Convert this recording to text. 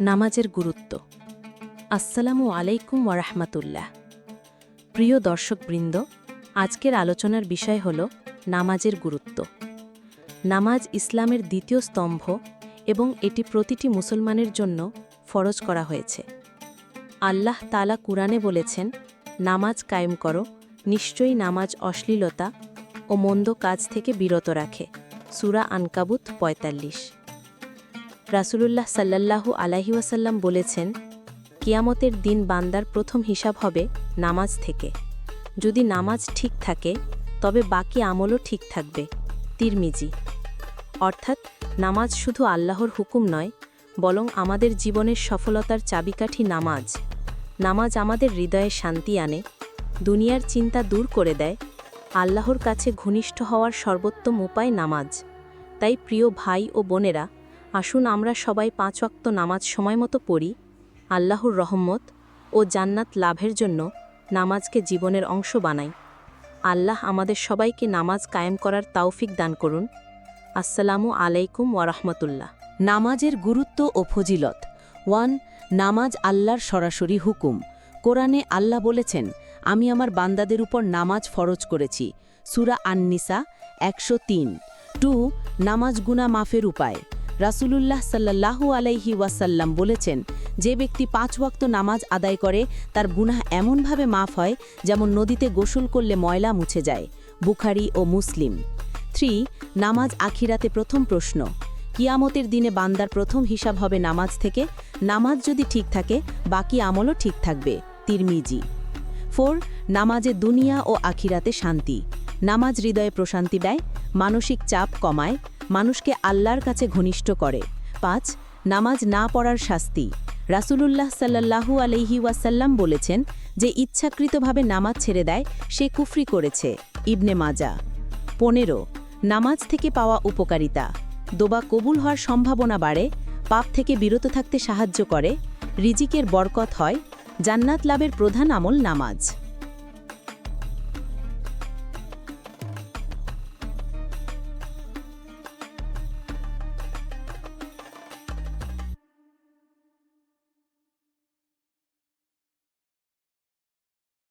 নামাজের গুরুত্ব। আসসালামু আলাইকুম ওয়ারাহমাতুল্লাহ প্রিয় দর্শকবৃন্দ, আজকের আলোচনার বিষয় হল নামাজের গুরুত্ব। নামাজ ইসলামের দ্বিতীয় স্তম্ভ এবং এটি প্রতিটি মুসলমানের জন্য ফরজ করা হয়েছে। আল্লাহ তালা কুরআনে বলেছেন, নামাজ কায়েম করো, নিশ্চয়ই নামাজ অশ্লীলতা ও মন্দ কাজ থেকে বিরত রাখে। সুরা আনকাবুত পঁয়তাল্লিশ। রাসূলুল্লাহ সাল্লাল্লাহু আলাহি ওয়াসাল্লাম বলেছেন, কিয়ামতের দিন বান্দার প্রথম হিসাব হবে নামাজ থেকে। যদি নামাজ ঠিক থাকে, তবে বাকি আমলও ঠিক থাকবে। তিরমিজি। অর্থাৎ, নামাজ শুধু আল্লাহর হুকুম নয়, বরং আমাদের জীবনের সফলতার চাবিকাঠি নামাজ। নামাজ আমাদের হৃদয়ে শান্তি আনে, দুনিয়ার চিন্তা দূর করে দেয়, আল্লাহর কাছে ঘনিষ্ঠ হওয়ার সর্বোত্তম উপায় নামাজ। তাই প্রিয় ভাই ও বোনেরা আসুন আমরা সবাই পাঁচ ওয়াক্ত নামাজ সময় মতো পড়ি, আল্লাহর রহমত ও জান্নাত লাভের জন্য নামাজকে জীবনের অংশ বানাই। আল্লাহ আমাদের সবাইকে নামাজ কায়েম করার তাওফিক দান করুন। আসসালামু আলাইকুম ওয়ারহমতুল্লাহ নামাজের গুরুত্ব ও ফজিলত। ওয়ান, নামাজ আল্লাহর সরাসরি হুকুম। কোরআনে আল্লাহ বলেছেন, আমি আমার বান্দাদের উপর নামাজ ফরজ করেছি। সুরা আননিসা একশো তিন। টু, নামাজ গুনা মাফের উপায়। রাসূলুল্লাহ সাল্লাল্লাহু আলাইহি ওয়াসাল্লাম বলেছেন, যে ব্যক্তি পাঁচ ওয়াক্ত নামাজ আদায় করে, তার গুনাহ এমনভাবে মাফ হয় যেমন নদীতে গোসল করলে ময়লা মুছে যায়। বুখারি ও মুসলিম। থ্রি, নামাজ আখিরাতে প্রথম প্রশ্ন, কিয়ামতের দিনে বান্দার প্রথম হিসাব হবে নামাজ থেকে, নামাজ যদি ঠিক থাকে, বাকি আমলও ঠিক থাকবে, তিরমিজি। ফোর, নামাজে দুনিয়া ও আখিরাতে শান্তি, নামাজ হৃদয়ে প্রশান্তি দেয়, মানসিক চাপ কমায় মানুষকে আল্লাহর কাছে ঘনিষ্ঠ করে। পাঁচ, নামাজ না পড়ার শাস্তি। রাসূলুল্লাহ সাল্লাল্লাহু আলাইহি ওয়াসাল্লাম বলেছেন যে ইচ্ছাকৃতভাবে নামাজ ছেড়ে দেয়, সে কুফরি করেছে, ইবনে মাজা। পনেরো, নামাজ থেকে পাওয়া উপকারিতা। দোবা কবুল হওয়ার সম্ভাবনা বাড়ে, পাপ থেকে বিরত থাকতে সাহায্য করে, রিজিকের বরকত হয়, জান্নাত লাভের প্রধান আমল নামাজ।